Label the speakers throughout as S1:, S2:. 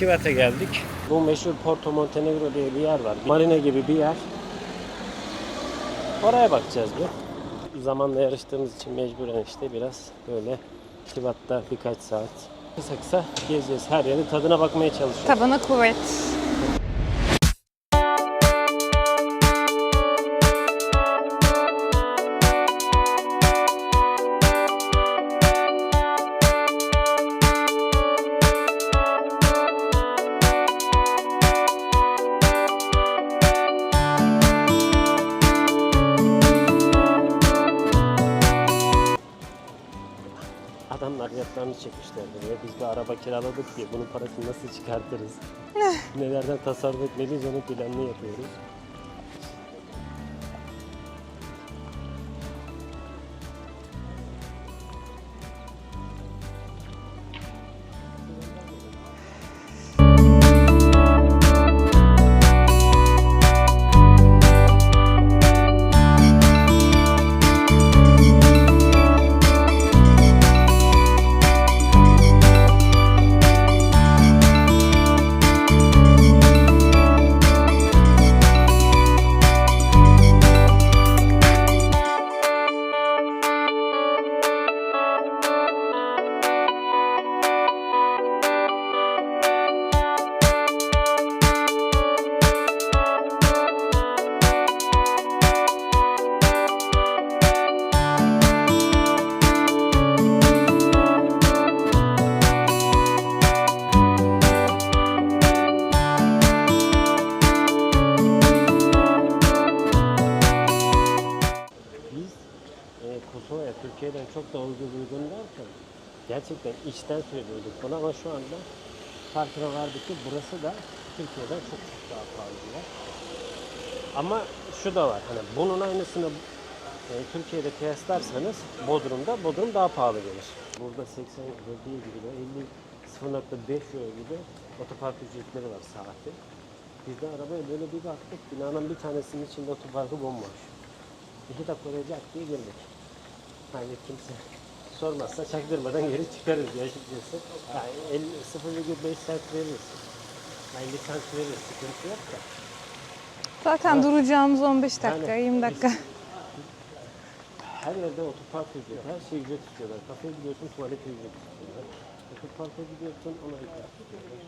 S1: Tivat'a geldik. Bu meşhur Porto Montenegro diye bir yer var. Marina gibi bir yer. Oraya bakacağız bir. Zamanla yarıştığımız için mecburen işte biraz böyle Tivat'ta birkaç saat kısa kısa gezeceğiz. Her yerin tadına bakmaya çalışıyoruz.
S2: Tabana kuvvet.
S1: Adamlar yatlarını çekmişler buraya. Biz bir araba kiraladık diye bunun parasını nasıl çıkartırız? Nelerden tasarruf etmeliyiz onun planını yapıyoruz. Çok daha ucuz uygun derken gerçekten içten söylüyorduk bunu ama şu anda farkına vardık ki burası da Türkiye'den çok çok daha pahalı. Ama şu da var hani bunun aynısını e, Türkiye'de kıyaslarsanız Bodrum'da Bodrum daha pahalı gelir. Burada 80 euro değil gibi de 50 0.5 euro gibi otopark ücretleri var saati. Biz de arabaya böyle bir baktık binanın bir tanesinin içinde otoparkı bomboş. İki dakika oraya cak diye girdik. Hani kimse sormazsa çaktırmadan geri çıkarız ya açıkçası. Yani 50, 0,5 saat veririz. Yani 50 saat veririz. Sıkıntı yok da.
S2: Zaten duracağımız 15 dakika,
S1: Yani
S2: 20 dakika.
S1: Her yerde otopark ücreti, her şey ücret istiyorlar. Kafeye gidiyorsun tuvalet ücret istiyorlar. Otoparka gidiyorsun ona ücret istiyorlar.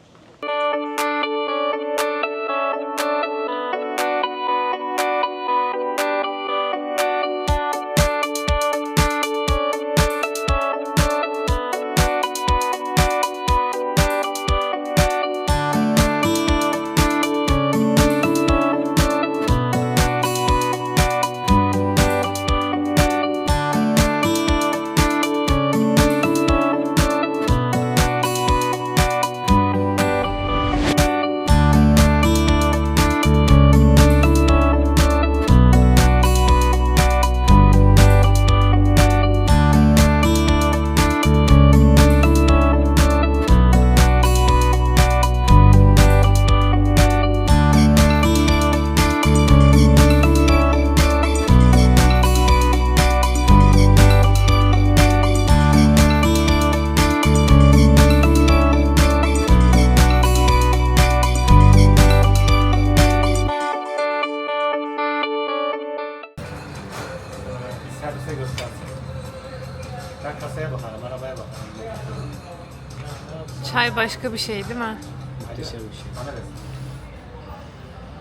S2: Çay başka bir şey değil mi?
S1: Muhteşem bir şey.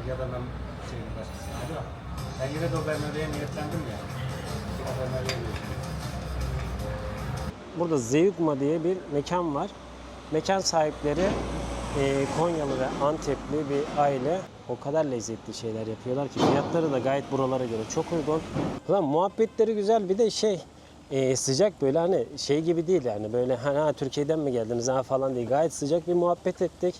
S3: Ya da ben şeyin başkasına. Ben yine de o BMW'ye niyetlendim ya.
S1: Burada Zeyukma diye bir mekan var. Mekan sahipleri e, Konyalı ve Antepli bir aile. O kadar lezzetli şeyler yapıyorlar ki fiyatları da gayet buralara göre çok uygun. Ulan muhabbetleri güzel bir de şey e, sıcak böyle hani şey gibi değil yani böyle hani ha, Türkiye'den mi geldiniz ha falan değil. Gayet sıcak bir muhabbet ettik.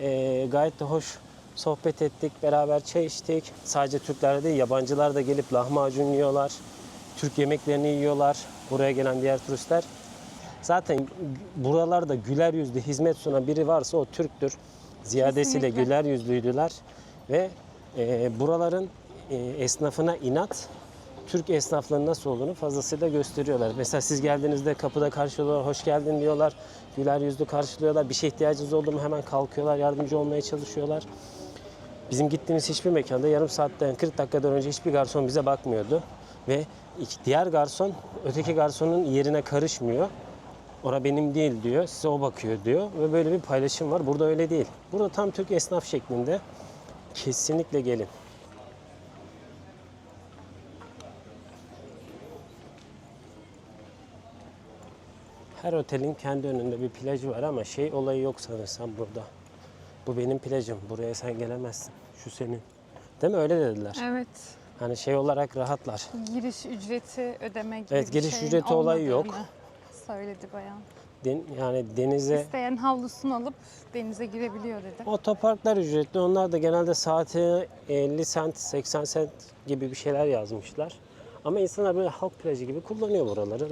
S1: E, gayet de hoş sohbet ettik. Beraber çay içtik. Sadece Türkler değil yabancılar da gelip lahmacun yiyorlar. Türk yemeklerini yiyorlar. Buraya gelen diğer turistler. Zaten buralarda güler yüzlü hizmet sunan biri varsa o Türktür. Ziyadesiyle
S2: Kesinlikle.
S1: güler yüzlüydüler ve e, buraların e, esnafına inat Türk esnaflarının nasıl olduğunu fazlasıyla gösteriyorlar. Mesela siz geldiğinizde kapıda karşılıyorlar, hoş geldin diyorlar. Güler yüzlü karşılıyorlar. Bir şey ihtiyacınız oldu mu hemen kalkıyorlar, yardımcı olmaya çalışıyorlar. Bizim gittiğimiz hiçbir mekanda yarım saatten 40 dakikadan önce hiçbir garson bize bakmıyordu. Ve diğer garson öteki garsonun yerine karışmıyor. Ora benim değil diyor, size o bakıyor diyor. Ve böyle bir paylaşım var. Burada öyle değil. Burada tam Türk esnaf şeklinde. Kesinlikle gelin. Her otelin kendi önünde bir plajı var ama şey olayı yok sanırsam burada. Bu benim plajım. Buraya sen gelemezsin. Şu senin. Değil mi? Öyle dediler.
S2: Evet.
S1: Hani şey olarak rahatlar.
S2: Giriş ücreti ödeme gibi
S1: Evet,
S2: bir
S1: giriş
S2: şeyin
S1: ücreti olayı yok.
S2: olmadığını Söyledi bayan.
S1: Den- yani denize
S2: İsteyen havlusunu alıp denize girebiliyor dedi.
S1: Otoparklar ücretli. Onlar da genelde saati 50 sent, 80 sent gibi bir şeyler yazmışlar. Ama insanlar böyle halk plajı gibi kullanıyor buraları.